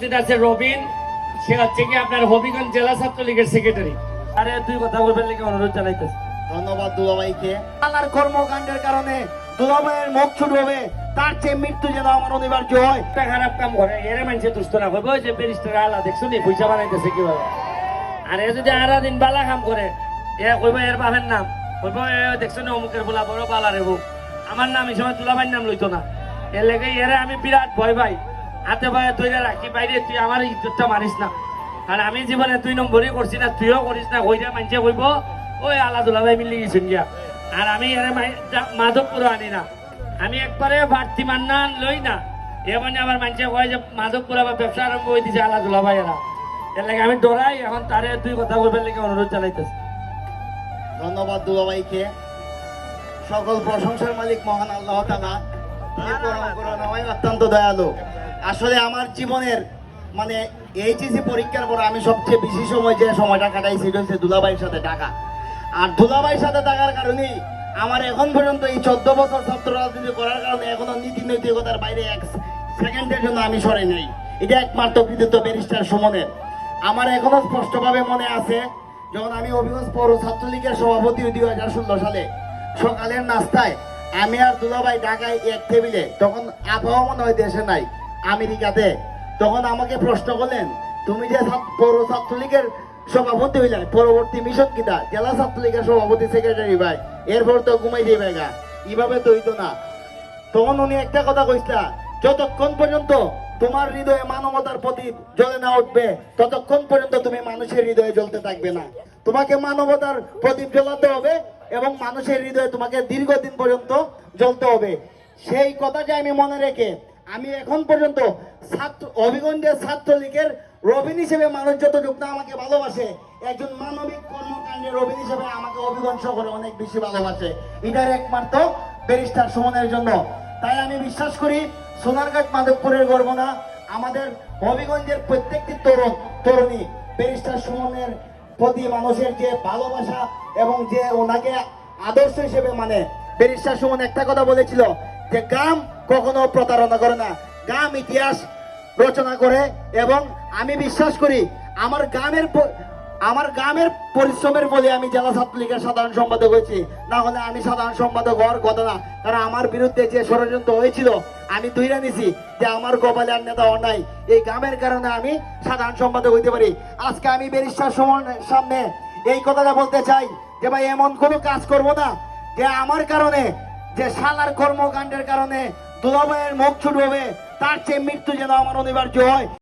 উপস্থিত আছে রবিন সে হচ্ছে কি আপনার হবিগঞ্জ জেলা ছাত্রলীগের সেক্রেটারি আরে তুই কথা বলবেন নাকি? অনুরোধ জানাইতেছে। ধন্যবাদ দুলাভাইকে। আল্লাহর কর্মকাণ্ডের কারণে দুলাভাইয়ের মুখ ছুট হবে তার চেয়ে মৃত্যু যেন আমার অনিবার্য হয়। একটা খারাপ কাম করে এর মানুষে দুষ্ট না করব। যে ব্যারিস্টার আলা দেখছ নি পয়সা বানাইতেছে কীভাবে? আর এ যদি আরা দিন বালা কাম করে এ কইব এর বাপের নাম? কইব এ দেখছ নি অমুকের বলা বড় বালা রেবু আমার নাম এই সময় তুলাবাইর নাম লইতো না। এর লেগে এরে আমি বিরাট ভয় পাই। হাতে ভয়ে তুই রাখি বাইরে তুই আমার ইজ্জতটা মারিস না। আর আমি জীবনে তুই নম্বরই করছি না তুইও করিস না কইরা মানুষে কইব ওই আলা দুলাভাই মিলি গেছেন গিয়া। আর আমি এরে মাধবপুর আনি না। আমি একবারে বাড়তি মান্নান লই না। এ মানে আমার মানুষে কয় যে মাধবপুর আবার ব্যবসা আরম্ভ হয়ে দিছে আলা দুলাভাই এরা। এর লাগে আমি ডরাই এখন তারে তুই কথা বলবেন লেগে অনুরোধ জানাইতেছি। ধন্যবাদ দুলাভাইকে। সকল প্রশংসার মালিক মহান আল্লাহ তাআলা। তিনি অত্যন্ত দয়ালু। আসলে আমার জীবনের মানে এইচএসি পরীক্ষার পর আমি সবচেয়ে বেশি সময় যে সময়টা কাটাইছি হচ্ছে দুলাভাইয়ের সাথে টাকা আর দুলাভাইয়ের সাথে থাকার কারণেই আমার এখন পর্যন্ত এই চোদ্দ বছর ছাত্র রাজনীতি করার কারণে এখনও নীতি নৈতিকতার বাইরে এক সেকেন্ডের জন্য আমি সরে নেই। এটা একমাত্র কৃতিত্ব ব্যারিস্টার সুমনের। আমার এখনও স্পষ্টভাবে মনে আছে, যখন আমি অভিগঞ্জ পৌর ছাত্রলীগের সভাপতি দুই হাজার ষোলো সালে, সকালের নাস্তায় আমি আর দুলাভাই ঢাকায় এক টেবিলে তখন আবহাওয়া মনে হয় দেশে নাই। আমেরিকাতে। তখন আমাকে প্রশ্ন করলেন, তুমি যে পৌর ছাত্রলীগের সভাপতি হইলেন পরবর্তী মিশন কিতা? জেলা ছাত্রলীগের সভাপতি সেক্রেটারি ভাই। এরপর তো ঘুমাই যাবে গা এইভাবে তো হইতো না। তখন উনি একটা কথা কইসলা, যতক্ষণ পর্যন্ত তোমার হৃদয়ে মানবতার প্রদীপ জ্বলে না উঠবে, ততক্ষণ পর্যন্ত তুমি মানুষের হৃদয়ে জ্বলতে থাকবে না। তোমাকে মানবতার প্রদীপ জ্বলাতে হবে এবং মানুষের হৃদয়ে তোমাকে দীর্ঘদিন পর্যন্ত জ্বলতে হবে। সেই কথাটা আমি মনে রেখে আমি এখন পর্যন্ত ছাত্র অভিগঞ্জের ছাত্রলীগের রবিন হিসেবে মানুষ যতটুক না আমাকে ভালোবাসে, একজন মানবিক কর্মকাণ্ডের রবিন হিসেবে আমাকে অভিগঞ্জ করে অনেক বেশি ভালোবাসে। এটার একমাত্র ব্যারিস্টার সুমনের জন্য। তাই আমি বিশ্বাস করি, সোনারঘাট মাধবপুরের গর্ব না, আমাদের হবিগঞ্জের প্রত্যেকটি তরুণ, তরুণী ব্যারিস্টার সুমনের প্রতি মানুষের যে ভালোবাসা এবং যে ওনাকে আদর্শ হিসেবে মানে ব্যারিস্টার সুমন একটা কথা বলেছিল যে, গ্রাম কখনো প্রতারণা করে না। গ্রাম ইতিহাস রচনা করে এবং আমি বিশ্বাস করি আমার গ্রামের আমার গ্রামের পরিশ্রমের বলে আমি জেলা ছাত্রলীগের সাধারণ সম্পাদক হয়েছি। না হলে আমি সাধারণ সম্পাদক হওয়ার কথা না। কারণ আমার বিরুদ্ধে যে ষড়যন্ত্র হয়েছিল, আমি দুইরা নিছি যে আমার কপালে আর নেতা অন্যায় এই গ্রামের কারণে আমি সাধারণ সম্পাদক হইতে পারি। আজকে আমি ব্যারিস্টার সুমনের সামনে এই কথাটা বলতে চাই যে ভাই, এমন কোনো কাজ করব না যে আমার কারণে, যে শালার কর্মকাণ্ডের কারণে দুলাভাইয়ের মুখ ছুট হবে তার চেয়ে মৃত্যু যেন আমার অনিবার্য হয়।